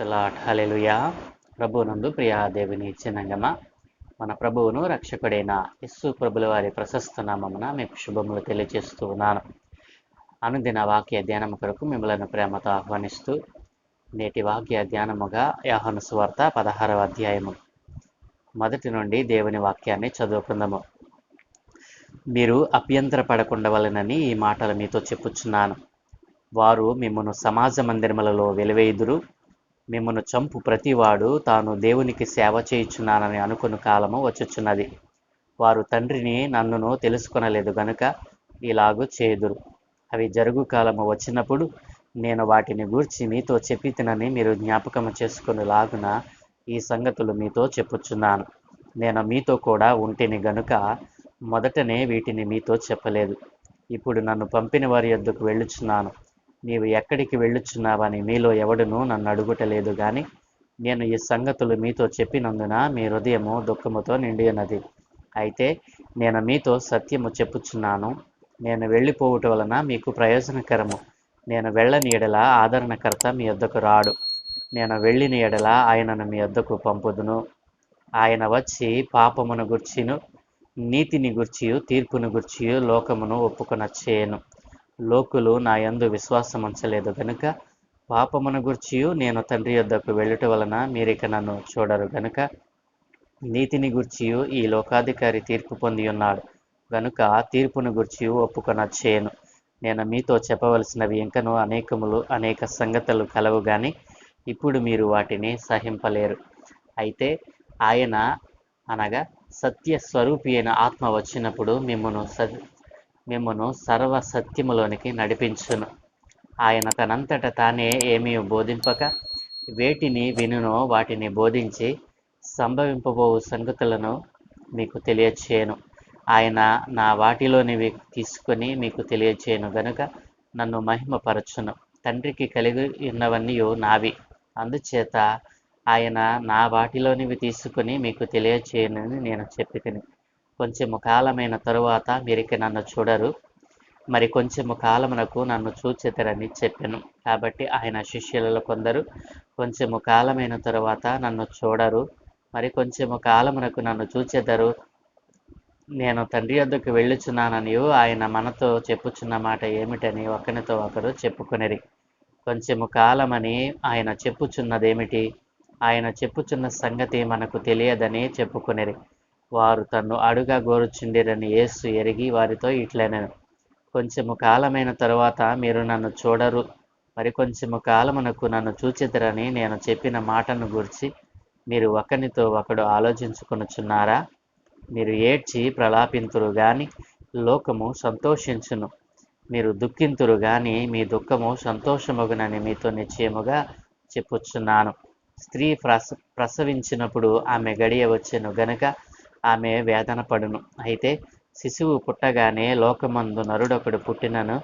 ప్రైస్తలాట్ hallelujah ప్రభునందు ప్రియా దేవుని చిన్నంగమ. మన ప్రభువును రక్షకుడైన యస్సు ప్రభుల వారి ప్రశస్త నామమున మీకు శుభములు తెలియజేస్తూ ఉన్నాను. అనుదిన వాక్య ధ్యానము కొరకు మిమ్మలను ప్రేమతో ఆహ్వానిస్తూ నేటి వాక్య ధ్యానముగా యాహను సువార్త పదహారవ అధ్యాయము. మొదటి నుండి దేవుని వాక్యాన్ని చదువుకుందాము. మీరు అభ్యంతర పడకుండవలనని ఈ మాటలు మీతో చెప్పుచున్నాను. వారు మిమ్మను సమాజ మందిరములలో వెలివేయుదురు. మిమ్మను చంపు ప్రతివాడు తాను దేవునికి సేవ చేయుచున్నానని అనుకున్న కాలము వచ్చుచున్నది. వారు తండ్రిని నన్నును తెలుసుకొనలేదు గనుక ఇలాగు చేదురు. అవి జరుగు కాలము వచ్చినప్పుడు నేను వాటిని గూర్చి మీతో చెప్పితినని మీరు జ్ఞాపకము చేసుకుని లాగున ఈ సంగతులు మీతో చెప్పుచున్నాను. నేను మీతో కూడా ఉంటిని గనుక మొదటనే వీటిని మీతో చెప్పలేదు. ఇప్పుడు నన్ను పంపిన వారి యొద్దకు వెళ్ళుచున్నాను. నీవు ఎక్కడికి వెళ్ళుచున్నావని మీలో ఎవడును నన్ను అడుగుటలేదు గాని నేను ఈ సంగతులు మీతో చెప్పినందున మీ హృదయము దుఃఖముతో నిండి ఉన్నది అయితే నేను మీతో సత్యము చెప్పుచున్నాను. నేను వెళ్ళిపోవుట వలన మీకు ప్రయోజనకరము. నేను వెళ్ళని ఎడల ఆదరణకర్త మీ వద్దకు రాడు. నేను వెళ్ళిన ఎడల ఆయనను మీ వద్దకు పంపుదును. ఆయన వచ్చి పాపమును గుర్చిను నీతిని గుర్చియు తీర్పును గుర్చియు లోకమును ఒప్పుకొనచ్చేయను లోకులు నా యందు విశ్వాసం ఉంచలేదు గనుక పాపమును గుర్చియు నేను తండ్రి యొద్దకు వెళ్ళుట వలన మీరిక నన్ను చూడరు గనుక నీతిని గుర్చియు ఈ లోకాధికారి తీర్పు పొంది ఉన్నాడు. గనుక తీర్పును గుర్చియు ఒప్పుకొన చేయను. నేను మీతో చెప్పవలసినవి ఇంకనూ అనేకములు అనేక సంగతులు కలవు కానీ ఇప్పుడు మీరు వాటిని సహింపలేరు. అయితే ఆయన అనగా సత్య స్వరూపి అయిన ఆత్మ వచ్చినప్పుడు మిమ్మను స మిమ్మను సర్వ సత్యములోనికి నడిపించును. ఆయన తనంతట తానే ఏమీ బోధింపక వేటిని వినునో వాటిని బోధించి సంభవింపబోవు సంగతులను మీకు తెలియచేయను. ఆయన నా వాటిలోనివి తీసుకొని మీకు తెలియచేయను గనుక నన్ను మహిమపరచును. తండ్రికి కలిగి ఉన్నవన్నీ నావి. అందుచేత ఆయన నా వాటిలోనివి తీసుకుని మీకు తెలియచేయనని నేను చెప్పి తిని కొంచెము కాలమైన తరువాత మీరికి నన్ను చూడరు. మరి కొంచెము కాలమునకు నన్ను చూచెదరని చెప్పాను. కాబట్టి ఆయన శిష్యులలో కొందరు కొంచెము కాలమైన తరువాత నన్ను చూడరు. మరి కొంచెము కాలమునకు నన్ను చూచెదరు. నేను తండ్రి వద్దకు వెళ్ళుచున్నాననియు ఆయన మనతో చెప్పుచున్న మాట ఏమిటని ఒకరితో ఒకరు చెప్పుకునేది కొంచెము కాలమని ఆయన చెప్పుచున్నదేమిటి? ఆయన చెప్పుచున్న సంగతి మనకు తెలియదని చెప్పుకునేది వారు తన్ను అడుగా గోరుచుండిరని యేసు ఎరిగి వారితో ఇట్లనెను కొంచెము కాలమైన తరువాత మీరు నన్ను చూడరు మరి కొంచెము కాలమునకు నన్ను చూచిద్దరని నేను చెప్పిన మాటను గురించి మీరు ఒకరితో ఒకడు ఆలోచించుకొనుచున్నారా? మీరు ఏడ్చి ప్రలాపింతురు గాని లోకము సంతోషించును మీరు దుఃఖింతురు గాని మీ దుఃఖము సంతోషమగునని మీతో నిశ్చయముగా చెప్పుచున్నాను. స్త్రీ ప్రస ప్రసవించినప్పుడు ఆమె గడియ వచ్చెను గనుక ఆమె వేదన పడును. అయితే శిశువు పుట్టగానే లోకమందు నరుడొకడు పుట్టినను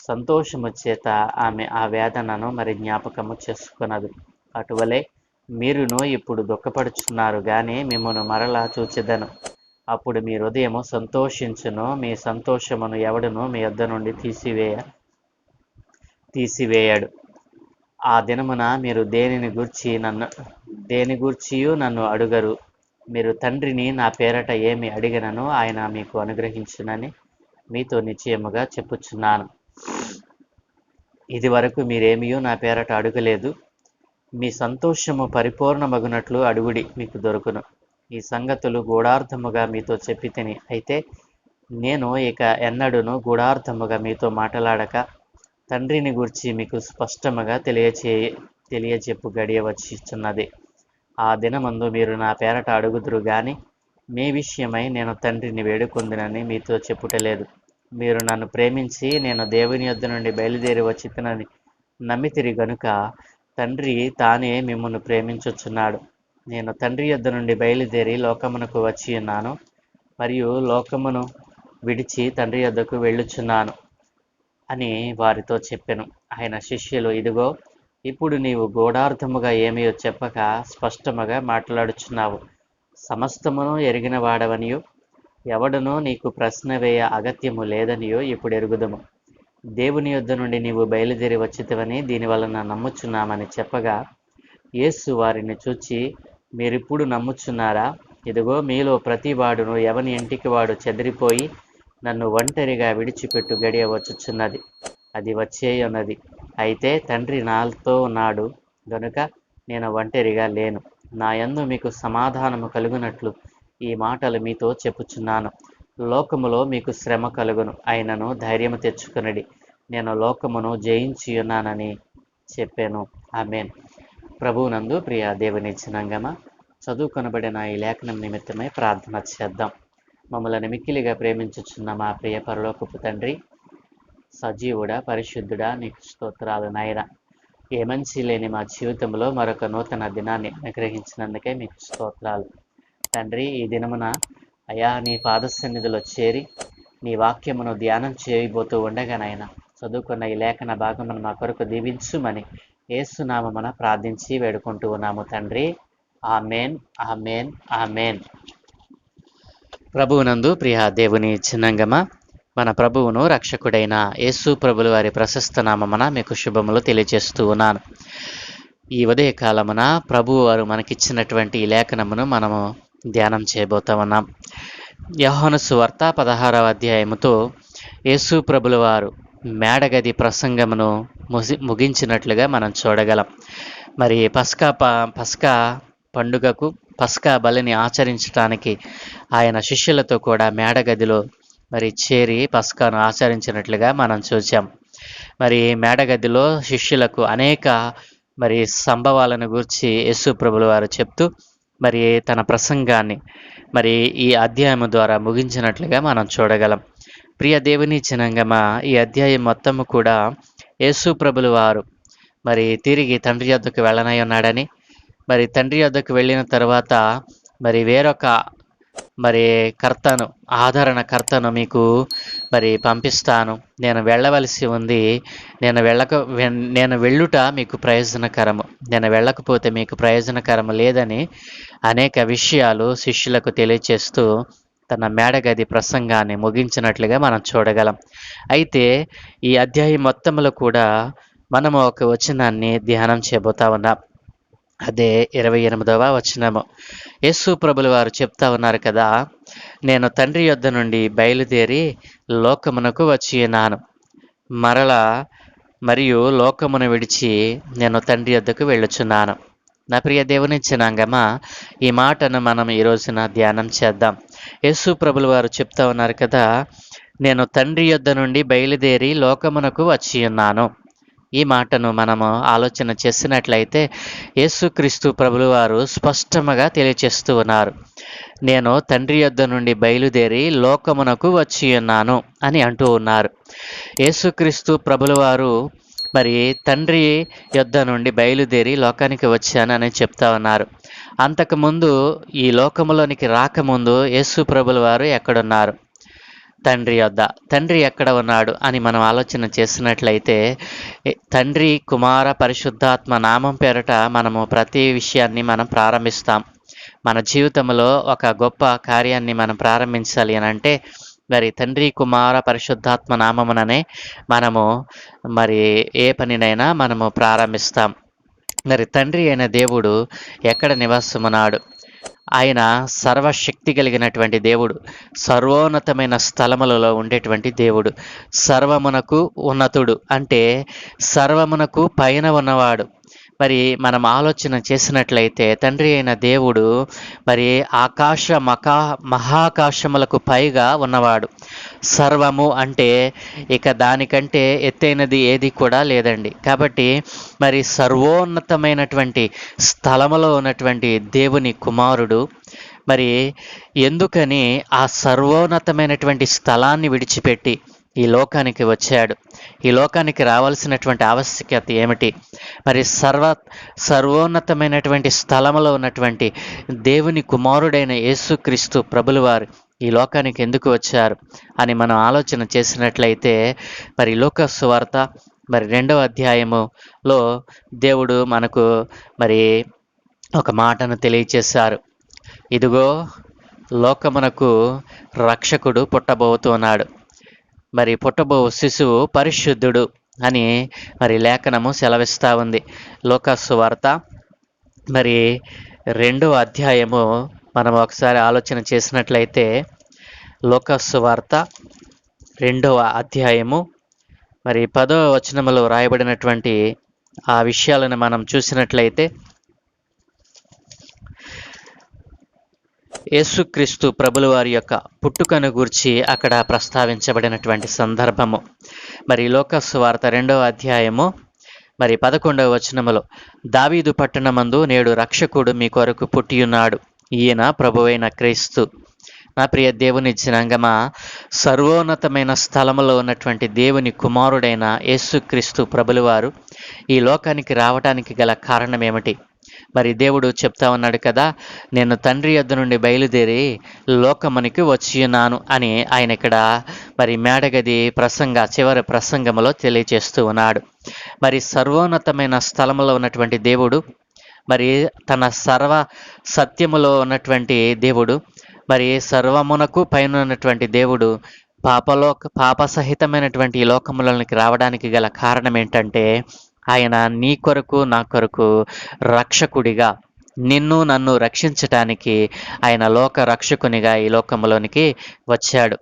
సంతోషము చేత ఆమె ఆ వేదనను మరి జ్ఞాపకము చేసుకున్నది. అటువలే మీరును ఇప్పుడు దుఃఖపడుచున్నారు కానీ మిమ్మను మరలా చూచెదను. అప్పుడు మీ హృదయము సంతోషించును మీ సంతోషమును ఎవడును మీ వద్ద నుండి తీసివేయ తీసివేయడు. ఆ దినమున మీరు దేనిని గూర్చి నన్ను దేని గూర్చియు నన్ను అడుగరు? మీరు తండ్రిని నా పేరట ఏమి అడిగినను ఆయన మీకు అనుగ్రహించునని మీతో నిశ్చయముగా చెప్పుచున్నాను. ఇది వరకు మీరేమియో నా పేరట అడుగలేదు. మీ సంతోషము పరిపూర్ణమగునట్లు అడుగుడి మీకు దొరుకును. ఈ సంగతులు గూఢార్థముగా మీతో చెప్పి తిని అయితే నేను ఇక ఎన్నడూను గూఢార్థముగా మీతో మాట్లాడక తండ్రిని గురించి మీకు స్పష్టముగా తెలియచే తెలియచెప్పు గడియ వచ్చిస్తున్నది ఆ దినమందు మీరు నా పేరట అడుగుదురు గాని మీ విషయమై నేను తండ్రిని వేడుకుందినని మీతో చెప్పుటలేదు. మీరు నన్ను ప్రేమించి నేను దేవుని యొద్ద నుండి బయలుదేరి వచ్చితనని నమ్మితిరి గనుక తండ్రి తానే మిమ్మల్ని ప్రేమించుచున్నాడు నేను తండ్రి యొద్ద నుండి బయలుదేరి లోకమునకు వచ్చి ఉన్నాను మరియు లోకమును విడిచి తండ్రి యొద్దకు వెళ్ళుచున్నాను అని వారితో చెప్పాను. ఆయన శిష్యులు ఇదిగో ఇప్పుడు నీవు గూఢార్థముగా ఏమయో చెప్పక స్పష్టముగా మాట్లాడుచున్నావు. సమస్తమును ఎరిగిన వాడవనియు? ఎవడనో నీకు ప్రశ్న వేయ అగత్యము లేదనియో? ఇప్పుడు ఎరుగుదము. దేవుని యొద్ద నుండి నీవు బయలుదేరి వచ్చితవని దీని వలన నమ్ముచున్నామని చెప్పగా యేసు వారిని చూచి మీరిప్పుడు నమ్ముచున్నారా? ఇదిగో మీలో ప్రతి వాడును ఎవని ఇంటికి వాడు చెదిరిపోయి నన్ను ఒంటరిగా విడిచిపెట్టు గడియ వచ్చుచున్నది. అది వచ్చేయున్నది అయితే తండ్రి నాతో ఉన్నాడు గనుక నేను ఒంటరిగా లేను. నా యందు మీకు సమాధానము కలుగునట్లు ఈ మాటలు మీతో చెప్పుచున్నాను. లోకములో మీకు శ్రమ కలుగును. అయినను ధైర్యము తెచ్చుకునడి. నేను లోకమును జయించి ఉన్నానని చెప్పాను. ఆమెన్. ప్రభువునందు ప్రియ దేవుని చిన్నంగమ చదువుకొనబడిన ఈ లేఖనం నిమిత్తమై ప్రార్థన చేద్దాం. మమ్మల్ని మిక్కిలిగా ప్రేమించుచున్న మా ప్రియ పరలోకపు తండ్రి సజీవుడా పరిశుద్ధుడా నీకు స్తోత్రాలు నాయన. ఏ మంచి లేని మా జీవితంలో మరొక నూతన దినాన్ని అనుగ్రహించినందుకే మీకు స్తోత్రాలు. తండ్రి ఈ దినమున అయా నీ పాద సన్నిధిలో చేరి నీ వాక్యమును ధ్యానం చేయబోతూ ఉండగా నాయన చదువుకున్న ఈ లేఖన భాగమును మా కొరకు దీవించుమని ఏసునామమున ప్రార్థించి వేడుకుంటూ ఉన్నాము తండ్రి. Amen amen amen. ప్రభువునందు ప్రియ దేవుని చిన్నంగమ మన ప్రభువును రక్షకుడైన యేసు ప్రభులు వారి ప్రశస్త నామమున మీకు శుభములు తెలియజేస్తూ ఉన్నాను. ఈ ఉదయ కాలమున ప్రభువు వారు మనకిచ్చినటువంటి ఈ లేఖనమును మనము ధ్యానం చేయబోతా ఉన్నాం. యహోను సువార్త పదహారవ అధ్యాయముతో యేసు ప్రభుల వారు మేడగది ప్రసంగమును ముసి ముగించినట్లుగా మనం చూడగలం. మరి పస్కా ప పస్కా పండుగకు పస్కా బలిని ఆచరించడానికి ఆయన శిష్యులతో కూడా మేడగదిలో మరి చేరి పస్కాను ఆచరించినట్లుగా మనం చూసాం మరి మేడగదిలో శిష్యులకు అనేక మరి సంభవాలను గురించి యేసు ప్రభులు వారు చెప్తూ మరి తన ప్రసంగాన్ని మరి ఈ అధ్యాయం ద్వారా ముగించినట్లుగా మనం చూడగలం. ప్రియ దేవుని చినంగమ ఈ అధ్యాయం మొత్తము కూడా యేసు ప్రభులు వారు మరి తిరిగి తండ్రి యొద్దకు వెళ్ళనై ఉన్నాడని మరి తండ్రి యొద్దకు వెళ్ళిన తర్వాత మరి వేరొక మరి కర్తను ఆదరణ కర్తను మీకు మరి పంపిస్తాను. నేను వెళ్ళవలసి ఉంది. నేను వెళ్ళక వెన్- నేను వెళ్ళుట మీకు ప్రయోజనకరము. నేను వెళ్ళకపోతే మీకు ప్రయోజనకరము లేదని అనేక విషయాలు శిష్యులకు తెలియచేస్తూ తన మేడగది ప్రసంగాన్ని ముగించినట్లుగా మనం చూడగలం. అయితే ఈ అధ్యాయం మొత్తంలో కూడా మనము ఒక వచనాన్ని ధ్యానం చేయబోతా ఉన్నాం. అదే ఇరవై ఎనిమిదవ వచనము. యేసు ప్రభులు వారు చెప్తా ఉన్నారు కదా నేను తండ్రి యొద్ద నుండి బయలుదేరి లోకమునకు వచ్చి ఉన్నాను. మరలా మరియు లోకమును విడిచి నేను తండ్రి యొద్దకు వెళ్ళుచున్నాను. నా ప్రియ దేవుని ఈ మాటను మనం ఈ రోజున ధ్యానం చేద్దాం. యేసు ప్రభులు వారు చెప్తా ఉన్నారు కదా నేను తండ్రి యొద్ద నుండి బయలుదేరి లోకమునకు వచ్చి ఉన్నాను. ఈ మాటను మనము ఆలోచన చేసినట్లయితే యేసుక్రీస్తు ప్రభులు వారు స్పష్టముగా తెలియచేస్తూ ఉన్నారు. నేను తండ్రి యొద్ద నుండి బయలుదేరి లోకమునకు వచ్చి ఉన్నాను అని అంటూ ఉన్నారు. యేసుక్రీస్తు ప్రభులు వారు మరి తండ్రి యొద్ద నుండి బయలుదేరి లోకానికి వచ్చాను అని చెప్తా ఉన్నారు. అంతకుముందు ఈ లోకములోనికి రాకముందు యేసు ప్రభుల వారు ఎక్కడున్నారు? తండ్రి యొద్ద. తండ్రి ఎక్కడ ఉన్నాడు అని మనం ఆలోచన చేసినట్లయితే తండ్రి కుమార పరిశుద్ధాత్మ నామం పేరట మనము ప్రతి విషయాన్ని మనం ప్రారంభిస్తాం. మన జీవితంలో ఒక గొప్ప కార్యాన్ని మనం ప్రారంభించాలి అని అంటే మరి తండ్రి కుమార పరిశుద్ధాత్మ నామముననే మనము మరి ఏ పనినైనా మనము ప్రారంభిస్తాం. మరి తండ్రి అయిన దేవుడు ఎక్కడ నివాసమున్నాడు ఆయన సర్వశక్తి కలిగినటువంటి దేవుడు సర్వోన్నతమైన స్థలములలో ఉండేటువంటి దేవుడు సర్వమునకు ఉన్నతుడు. అంటే సర్వమునకు పైన ఉన్నవాడు. మరి మనం ఆలోచన చేసినట్లయితే తండ్రి అయిన దేవుడు మరి ఆకాశ మకా మహాకాశములకు పైగా ఉన్నవాడు. సర్వము అంటే ఇక దానికంటే ఎత్తైనది ఏది కూడా లేదండి. కాబట్టి మరి సర్వోన్నతమైనటువంటి స్థలములో ఉన్నటువంటి దేవుని కుమారుడు మరి ఎందుకని ఆ సర్వోన్నతమైనటువంటి స్థలాన్ని విడిచిపెట్టి ఈ లోకానికి వచ్చాడు. ఈ లోకానికి రావాల్సినటువంటి ఆవశ్యకత ఏమిటి? మరి సర్వ సర్వోన్నతమైనటువంటి స్థలములో ఉన్నటువంటి దేవుని కుమారుడైన యేసుక్రీస్తు ప్రభులు వారు ఈ లోకానికి ఎందుకు వచ్చారు అని మనం ఆలోచన చేసినట్లయితే మరి లోక సువార్త మరి రెండవ అధ్యాయములో దేవుడు మనకు మరి ఒక మాటను తెలియచేశారు. ఇదిగో లోకమునకు రక్షకుడు పుట్టబోతున్నాడు. మరి పుట్టబో శిశువు పరిశుద్ధుడు అని మరి లేఖనము సెలవిస్తూ ఉంది. లోకస్సు వార్త మరి రెండవ అధ్యాయము మనం ఒకసారి ఆలోచన చేసినట్లయితే లోకస్సు వార్త రెండవ అధ్యాయము మరి పదవ వచనములో రాయబడినటువంటి ఆ విషయాలను మనం చూసినట్లయితే యేసుక్రీస్తు ప్రభుల వారి యొక్క పుట్టుకను గూర్చి అక్కడ ప్రస్తావించబడినటువంటి సందర్భము. మరి లోకస్సు వార్త రెండవ అధ్యాయము మరి పదకొండవ వచనములో దావీదు పట్టణమందు నేడు రక్షకుడు మీ కొరకు పుట్టియున్నాడు. ఈయన ప్రభువైన క్రీస్తు. నా ప్రియ దేవుని జనాంగమా సర్వోన్నతమైన స్థలములో ఉన్నటువంటి దేవుని కుమారుడైన యేసుక్రీస్తు ప్రభులవారు ఈ లోకానికి రావటానికి గల కారణం ఏమిటి మరి దేవుడు చెప్తా ఉన్నాడు కదా నేను తండ్రి యొద్ద నుండి బయలుదేరి లోకమునికి వచ్చినాను అని ఆయన ఇక్కడ మరి మేడగది ప్రసంగ చివరి ప్రసంగములో తెలియచేస్తూ ఉన్నాడు. మరి సర్వోన్నతమైన స్థలములో ఉన్నటువంటి దేవుడు మరి తన సర్వ సత్యములో ఉన్నటువంటి దేవుడు మరి సర్వమునకు పైన ఉన్నటువంటి దేవుడు పాపలోక పాప సహితమైనటువంటి ఈ లోకములకి రావడానికి గల కారణం ఏంటంటే ఆయన నీ కొరకు నా కొరకు రక్షకుడిగా నిన్ను నన్ను రక్షించటానికి ఆయన లోక రక్షకునిగా ఈ లోకములోనికి వచ్చాడు.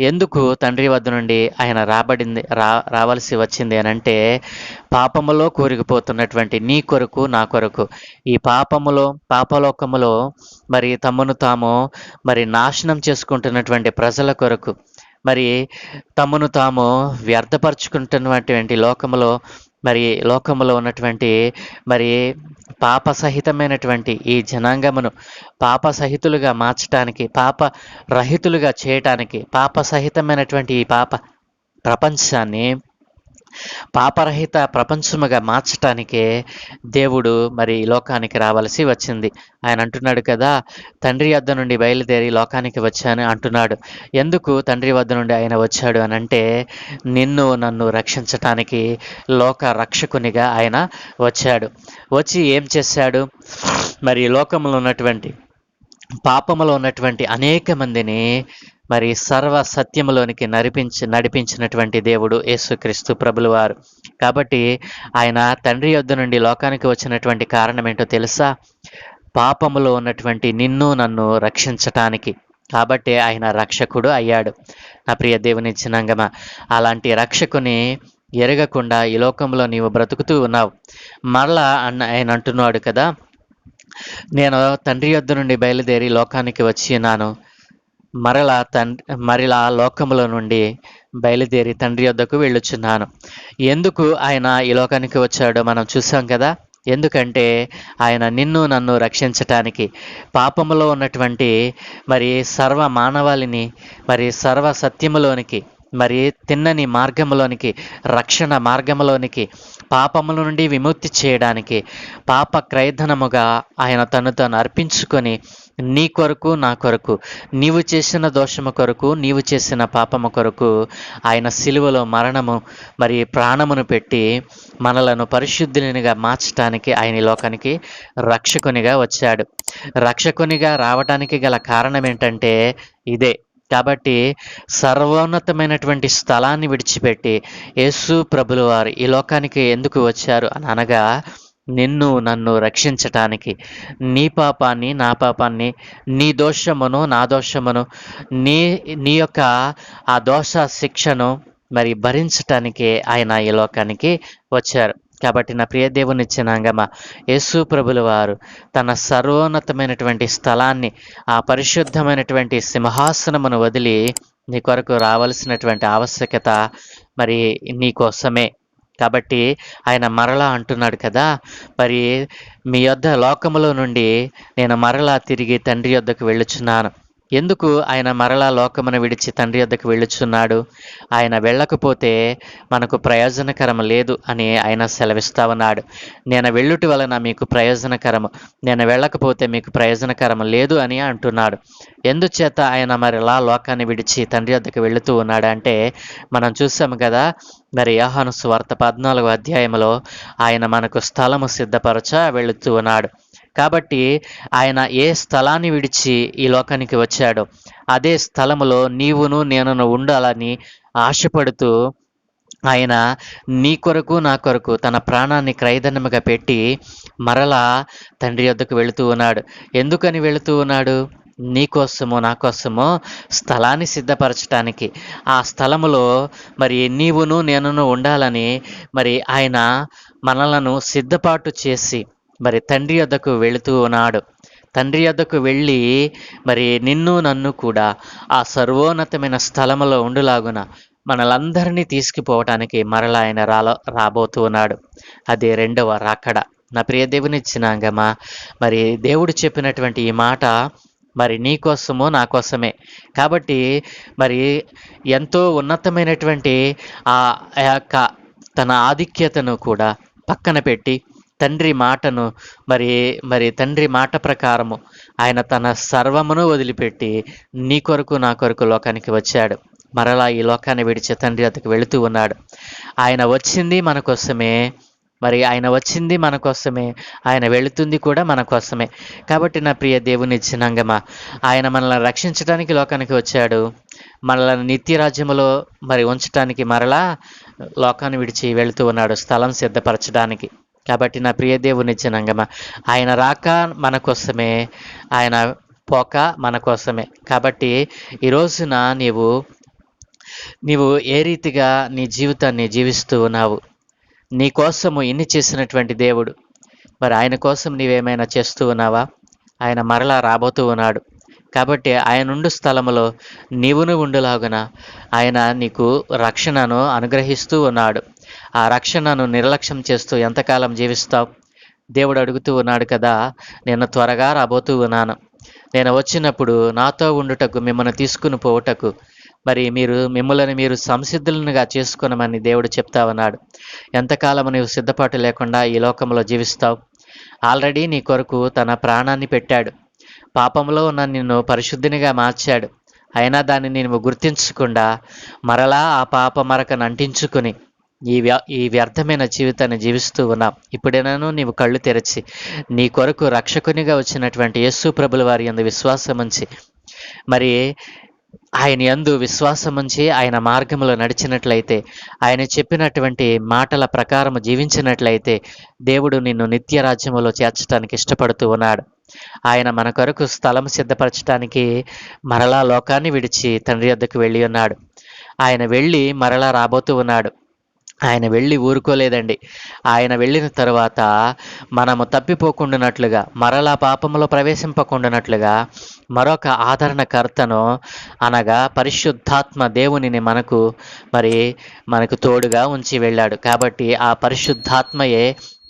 ఎందుకు తండ్రి వద్ద నుండి ఆయన రాబడింది రా రావాల్సి వచ్చింది అని అంటే పాపములో కూరుకుపోతున్నటువంటి నీ కొరకు నా కొరకు. ఈ పాపములో పాపలోకములో మరి తమను తాము మరి నాశనం చేసుకుంటున్నటువంటి ప్రజల కొరకు మరి తమను తాము వ్యర్థపరుచుకుంటున్నటువంటి లోకములో మరి లోకములో ఉన్నటువంటి మరి పాప సహితమైనటువంటి ఈ జనాంగమును పాప సహితులుగా మార్చడానికి పాప రహితులుగా చేయటానికి పాప సహితమైనటువంటి ఈ పాప ప్రపంచాన్ని పాపరహిత ప్రపంచముగా మార్చటానికే దేవుడు మరి లోకానికి రావాల్సి వచ్చింది. ఆయన అంటున్నాడు కదా తండ్రి వద్ద నుండి బయలుదేరి లోకానికి వచ్చాను అంటున్నాడు. ఎందుకు తండ్రి వద్ద నుండి ఆయన వచ్చాడు అని అంటే నిన్ను నన్ను రక్షించటానికి లోక రక్షకునిగా ఆయన వచ్చాడు. వచ్చి ఏం చేశాడు? మరి లోకంలో ఉన్నటువంటి పాపములో ఉన్నటువంటి అనేక మందిని మరి సర్వ సత్యములోనికి నడిపించి నడిపించినటువంటి దేవుడు యేసుక్రీస్తు ప్రభులు వారు కాబట్టి ఆయన తండ్రి యొద్ద నుండి లోకానికి వచ్చినటువంటి కారణం ఏంటో తెలుసా? పాపములో ఉన్నటువంటి నిన్ను నన్ను రక్షించటానికి. కాబట్టి ఆయన రక్షకుడు అయ్యాడు. నా ప్రియ దేవుని చిన్నంగమ అలాంటి రక్షకుని ఎరగకుండా ఈ లోకంలో నీవు బ్రతుకుతూ ఉన్నావు. మరలా అన్న ఆయన అంటున్నాడు కదా నేను తండ్రి యొద్ద నుండి బయలుదేరి లోకానికి వచ్చి ఉన్నాను. మరలా తండ్రి మరలా లోకములో నుండి బయలుదేరి తండ్రి యొద్దకు వెళ్ళుచున్నాను. ఎందుకు ఆయన ఈ లోకానికి వచ్చాడో మనం చూసాం కదా? ఎందుకంటే ఆయన నిన్ను నన్ను రక్షించటానికి పాపములో ఉన్నటువంటి మరి సర్వ మానవాళిని మరి సర్వ సత్యములోనికి మరి తిన్నని మార్గములోనికి రక్షణ మార్గములోనికి పాపముల నుండి విముక్తి చేయడానికి పాప క్రైధనముగా ఆయన తను తాను అర్పించుకొని నీ కొరకు నా కొరకు నీవు చేసిన దోషము కొరకు నీవు చేసిన పాపము కొరకు ఆయన సిలువలో మరణము మరి ప్రాణమును పెట్టి మనలను పరిశుద్ధునిగా మార్చడానికి ఆయన ఈ లోకానికి రక్షకునిగా వచ్చాడు. రక్షకునిగా రావడానికి గల కారణం ఏంటంటే ఇదే. కాబట్టి సర్వోన్నతమైనటువంటి స్థలాన్ని విడిచిపెట్టి యేసు ప్రభులు వారు ఈ లోకానికి ఎందుకు వచ్చారు అని అనగా నిన్ను నన్ను రక్షించటానికి నీ పాపాన్ని నా పాపాన్ని నీ దోషమును నా దోషమును నీ నీ యొక్క ఆ దోష శిక్షను మరి భరించటానికే ఆయన ఈ లోకానికి వచ్చారు. కాబట్టి నా ప్రియ దేవుని ఇచ్చినాంగమ యేసు ప్రభుల వారు తన సర్వోన్నతమైనటువంటి స్థలాన్ని ఆ పరిశుద్ధమైనటువంటి సింహాసనమును వదిలి నీ కొరకు రావాల్సినటువంటి ఆవశ్యకత మరి నీ కోసమే. కాబట్టి ఆయన మరలా అంటున్నాడు కదా మరి మీ యొద్ద లోకములో నుండి నేను మరలా తిరిగి తండ్రి యొద్దకు వెళ్ళుచున్నాను. ఎందుకు ఆయన మరలా లోకమును విడిచి తండ్రి వద్దకు వెళ్ళుచున్నాడు? ఆయన వెళ్ళకపోతే మనకు ప్రయోజనకరం లేదు అని ఆయన సెలవిస్తా ఉన్నాడు. నేను వెళ్ళుటి వలన మీకు ప్రయోజనకరము. నేను వెళ్ళకపోతే మీకు ప్రయోజనకరం లేదు అని అంటున్నాడు. ఎందుచేత ఆయన మరలా లోకాన్ని విడిచి తండ్రి వద్దకు వెళుతూ ఉన్నాడు అంటే మనం చూసాము కదా మరి యోహాను సువార్త పద్నాలుగో అధ్యాయంలో ఆయన మనకు స్థలము సిద్ధపరచ వెళుతూ ఉన్నాడు. కాబట్టి ఆయన ఏ స్థలాన్ని విడిచి ఈ లోకానికి వచ్చాడో అదే స్థలములో నీవును నేనును ఉండాలని ఆశపడుతూ ఆయన నీ కొరకు నా కొరకు తన ప్రాణాన్ని క్రయదన్నముగా పెట్టి మరలా తండ్రి వద్దకు వెళుతూ ఉన్నాడు. ఎందుకని వెళుతూ ఉన్నాడు? నీకోసము నా కోసము స్థలాన్ని సిద్ధపరచడానికి ఆ స్థలములో మరి నీవును నేనును ఉండాలని మరి ఆయన మనలను సిద్ధపాటు చేసి మరి తండ్రి వద్దకు వెళుతూ ఉన్నాడు. తండ్రి వద్దకు వెళ్ళి మరి నిన్ను నన్ను కూడా ఆ సర్వోన్నతమైన స్థలములో ఉండులాగున మనలందరినీ తీసుకుపోవటానికి మరలా ఆయన రాలో రాబోతూ ఉన్నాడు. అదే రెండవ రాకడ. నా ప్రియ దేవుని ఇచ్చినాంగమా మరి దేవుడు చెప్పినటువంటి ఈ మాట మరి నీ కోసము నా కోసమే. కాబట్టి మరి ఎంతో ఉన్నతమైనటువంటి ఆ యొక్క తన ఆధిక్యతను కూడా పక్కన పెట్టి తండ్రి మాటను మరి మరి తండ్రి మాట ప్రకారము ఆయన తన సర్వమును వదిలిపెట్టి నీ కొరకు నా కొరకు లోకానికి వచ్చాడు. మరలా ఈ లోకాన్ని విడిచి తండ్రి అతకు వెళుతూ ఉన్నాడు. ఆయన వచ్చింది మన కోసమే మరి ఆయన వచ్చింది మన కోసమే ఆయన వెళుతుంది కూడా మన కోసమే. కాబట్టి నా ప్రియ దేవుని చిన్నంగమా ఆయన మనల్ని రక్షించడానికి లోకానికి వచ్చాడు. మనల్ని నిత్యరాజ్యములో మరి ఉంచడానికి మరలా లోకాన్ని విడిచి వెళుతూ ఉన్నాడు స్థలం సిద్ధపరచడానికి. కాబట్టి నా ప్రియ దేవుని చిన్నంగమా ఆయన రాక మన కోసమే ఆయన పోక మన కోసమే. కాబట్టి ఈ రోజున నీవు నీవు ఏ రీతిగా నీ జీవితాన్ని జీవిస్తూ ఉన్నావు? నీ కోసము ఇన్ని చేసినటువంటి దేవుడు. మరి ఆయన కోసం నీవేమైనా చేస్తూ ఉన్నావా? ఆయన మరలా రాబోతూ ఉన్నాడు. కాబట్టి ఆయన ఉండు స్థలములో నీవును ఉండులాగున ఆయన నీకు రక్షణను అనుగ్రహిస్తూ ఉన్నాడు. ఆ రక్షణను నిర్లక్ష్యం చేస్తూ ఎంతకాలం జీవిస్తావు? దేవుడు అడుగుతూ ఉన్నాడు కదా నేను త్వరగా రాబోతూ ఉన్నాను. నేను వచ్చినప్పుడు నాతో ఉండుటకు మిమ్మల్ని తీసుకుని పోవుటకు. మరి మీరు మిమ్మల్ని మీరు సంసిద్ధులనుగా చేసుకునమని దేవుడు చెప్తా ఉన్నాడు. ఎంతకాలం నీవు సిద్ధపాటు లేకుండా ఈ లోకంలో జీవిస్తావు? ఆల్రెడీ నీ కొరకు తన ప్రాణాన్ని పెట్టాడు. పాపంలో ఉన్న నిన్ను పరిశుద్ధినిగా మార్చాడు. అయినా దాన్ని నేను గుర్తించకుండా మరలా ఆ పాప మరకను అంటించుకుని ఈ వ్య ఈ వ్యర్థమైన జీవితాన్ని జీవిస్తూ ఉన్నాం. ఇప్పుడైనాను నీవు కళ్ళు తెరచి నీ కొరకు రక్షకునిగా వచ్చినటువంటి యేసు ప్రభుల వారి యందు విశ్వాసం ఉంచి మరి ఆయన యందు విశ్వాసం ఉంచి ఆయన మార్గంలో నడిచినట్లయితే ఆయన చెప్పినటువంటి మాటల ప్రకారం జీవించినట్లయితే దేవుడు నిన్ను నిత్య రాజ్యములో చేర్చడానికి ఇష్టపడుతూ ఉన్నాడు. ఆయన మన కొరకు స్థలం సిద్ధపరచడానికి మరలా లోకాన్ని విడిచి తండ్రి వద్దకు వెళ్ళి ఉన్నాడు. ఆయన వెళ్ళి మరలా రాబోతూ ఉన్నాడు. ఆయన వెళ్ళి ఊరుకోలేదండి. ఆయన వెళ్ళిన తరువాత మనము తప్పిపోకుండానట్లుగా మరలా పాపములో ప్రవేశింపకుండానట్లుగా మరొక ఆదరణకర్తను అనగా పరిశుద్ధాత్మ దేవునిని మనకు మరి మనకు తోడుగా ఉంచి వెళ్ళాడు. కాబట్టి ఆ పరిశుద్ధాత్మయే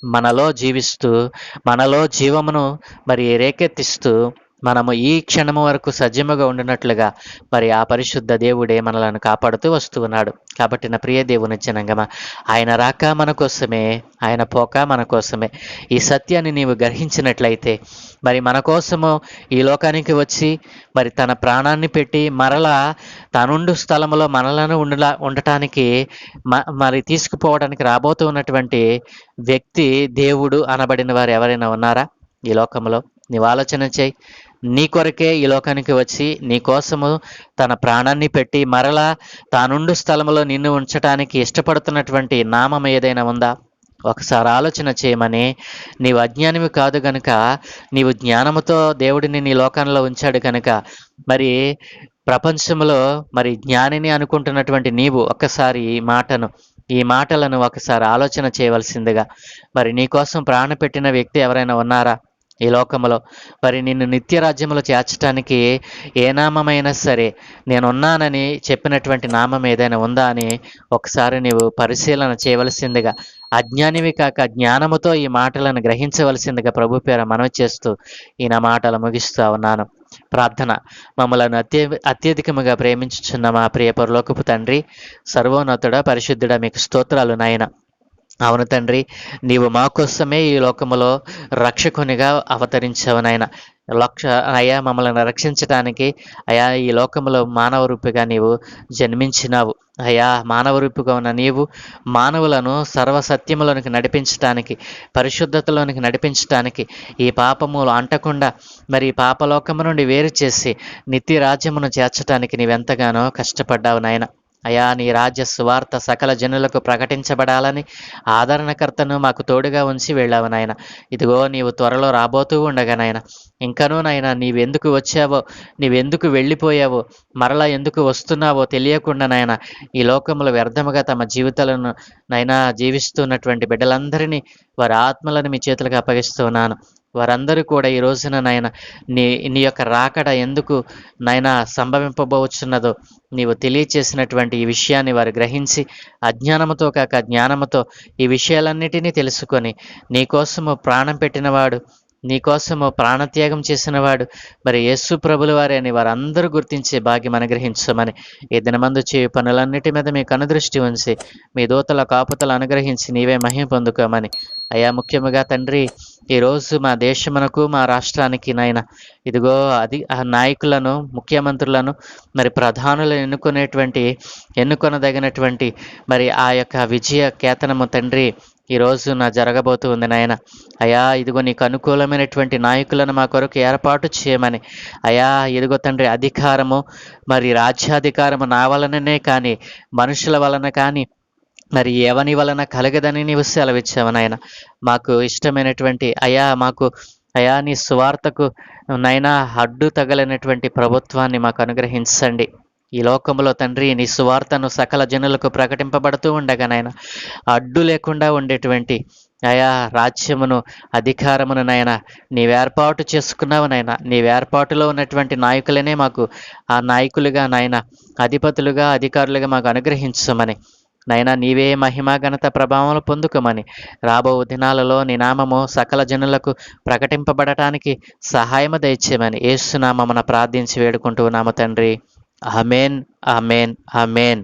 మనలో జీవిస్తూ మనలో జీవమును మరి రేకెత్తిస్తూ మనము ఈ క్షణము వరకు సజీవగా ఉండినట్లుగా మరి ఆ పరిశుద్ధ దేవుడే మనలను కాపాడుతూ వస్తూ ఉన్నాడు. కాబట్టి నా ప్రియ దేవుని జనంగమ ఆయన రాక మన కోసమే ఆయన పోక మన కోసమే ఈ సత్యాన్ని నీవు గ్రహించినట్లయితే మరి మన కోసము ఈ లోకానికి వచ్చి మరి తన ప్రాణాన్ని పెట్టి మరలా తనుండు స్థలంలో మనలను ఉండలా ఉండటానికి మ- మరి తీసుకుపోవడానికి రాబోతూ ఉన్నటువంటి వ్యక్తి దేవుడు అనబడిన వారు ఎవరైనా ఉన్నారా? ఈ లోకంలో నీవు ఆలోచన చేయి. నీ కొరకే ఈ లోకానికి వచ్చి నీ కోసము తన ప్రాణాన్ని పెట్టి మరలా తానుండు స్థలంలో నిన్ను ఉంచటానికి ఇష్టపడుతున్నటువంటి నామం ఏదైనా ఉందా? ఒకసారి ఆలోచన చేయమని నీవు అజ్ఞానివి కాదు గనుక నీవు జ్ఞానముతో దేవుడిని నీ లోకంలో ఉంచాడు కనుక మరి ప్రపంచంలో మరి జ్ఞానిని అనుకుంటున్నటువంటి నీవు ఒక్కసారి ఈ మాటను ఈ మాటలను ఒకసారి ఆలోచన చేయవలసిందిగా. మరి నీ కోసం ప్రాణ పెట్టిన వ్యక్తి ఎవరైనా ఉన్నారా? ఈ లోకములో. మరి నిన్ను నిత్య రాజ్యములో చేర్చడానికి ఏ నామమైనా సరే నేనున్నానని చెప్పినటువంటి నామం ఏదైనా ఉందా అని ఒకసారి నీవు పరిశీలన చేయవలసిందిగా అజ్ఞానివి కాక జ్ఞానముతో ఈ మాటలను గ్రహించవలసిందిగా ప్రభు పేర మనవి చేస్తూ ఈ నా మాటలు ముగిస్తూ ఉన్నాను. ప్రార్థన. మమ్మలను అత్య అత్యధికముగా ప్రేమించుచున్న మా ప్రియ పరలోకపు తండ్రి సర్వోన్నతుడ పరిశుద్ధుడ మీకు స్తోత్రాలు నాయన. అవును తండ్రి నీవు మా కోసమే ఈ లోకములో రక్షకునిగా అవతరించావు నాయన. లక్ష అయ్యా మమ్మల్ని రక్షించడానికి అయా ఈ లోకములో మానవ రూపిగా నీవు జన్మించినావు. అయ్యా మానవ రూపిగా ఉన్న నీవు మానవులను సర్వసత్యములోనికి నడిపించటానికి పరిశుద్ధతలోనికి నడిపించటానికి ఈ పాపములు అంటకుండా మరి ఈ పాపలోకము నుండి వేరు చేసి నిత్య రాజ్యమును చేర్చడానికి నీవెంతగానో కష్టపడ్డావు నాయన. అయా నీ రాజ్య సువార్త సకల జనులకు ప్రకటించబడాలని ఆదరణకర్తను మాకు తోడుగా ఉంచి వెళ్ళావు నాయన. ఇదిగో నీవు త్వరలో రాబోతూ ఉండగా నాయన. ఇంకనూ నాయన నీవెందుకు వచ్చావో నీవెందుకు వెళ్ళిపోయావో మరలా ఎందుకు వస్తున్నావో తెలియకుండా నాయన ఈ లోకంలో వ్యర్థముగా తమ జీవితాలను నైనా జీవిస్తున్నటువంటి బిడ్డలందరినీ వారి ఆత్మలను మీ చేతులకు అప్పగిస్తున్నాను వారందరూ కూడా ఈ రోజున నాయన నీ నీ యొక్క రాకడ ఎందుకు నాయన సంభవింపబోచున్నదో నీవు తెలియచేసినటువంటి ఈ విషయాన్ని వారు గ్రహించి అజ్ఞానముతో కాక జ్ఞానముతో ఈ విషయాలన్నిటినీ తెలుసుకొని నీకోసము ప్రాణం పెట్టినవాడు నీకోసము ప్రాణత్యాగం చేసినవాడు మరి యేసు ప్రభుల వారే అని వారందరూ గుర్తించే భాగ్యం అనుగ్రహించమని ఈ దినమందు చేయు పనులన్నిటి మీద మీ కనుదృష్టి ఉంచి మీ దూతల కాపుతలు అనుగ్రహించి నీవే మహిమ పొందుకోమని. అయా ముఖ్యముగా తండ్రి ఈరోజు మా దేశమునకు మా రాష్ట్రానికి నాయన ఇదిగో అది ఆ నాయకులను ముఖ్యమంత్రులను మరి ప్రధానులను ఎన్నుకునేటువంటి ఎన్నుకొనదగినటువంటి మరి ఆ యొక్క విజయ కేతనము తండ్రి ఈరోజు నా నా జరగబోతుంది నాయన. అయా ఇదిగో నీకు అనుకూలమైనటువంటి నాయకులను మా కొరకు ఏర్పాటు చేయమని. అయా ఇదిగో తండ్రి అధికారము మరి రాజ్యాధికారము నా వలననే కానీ మనుషుల వలన కానీ మరి ఎవని వలన కలగదని నీవు సెలవిచ్చావు నాయన. మాకు ఇష్టమైనటువంటి అయా మాకు అయా నీ సువార్తకు నైనా అడ్డు తగలనటువంటి ప్రభుత్వాన్ని మాకు అనుగ్రహించండి. ఈ లోకంలో తండ్రి నీ సువార్తను సకల జనులకు ప్రకటింపబడుతూ ఉండగా నాయన అడ్డు లేకుండా ఉండేటువంటి అయా రాజ్యమును అధికారమును నాయన నీవేర్పాటు చేసుకున్నావు నాయన. నీవేర్పాటులో ఉన్నటువంటి నాయకులనే మాకు ఆ నాయకులుగా నాయన అధిపతులుగా అధికారులుగా మాకు అనుగ్రహించమని. నైనా నీవే మహిమా ఘనత ప్రభావం పొందుకోమని రాబో దినాలలో నీ నామము సకల జనులకు ప్రకటింపబడటానికి సహాయము దయచేయమని ఏసునామమున ప్రార్థించి వేడుకుంటూ నామ తండ్రి. Amen amen amen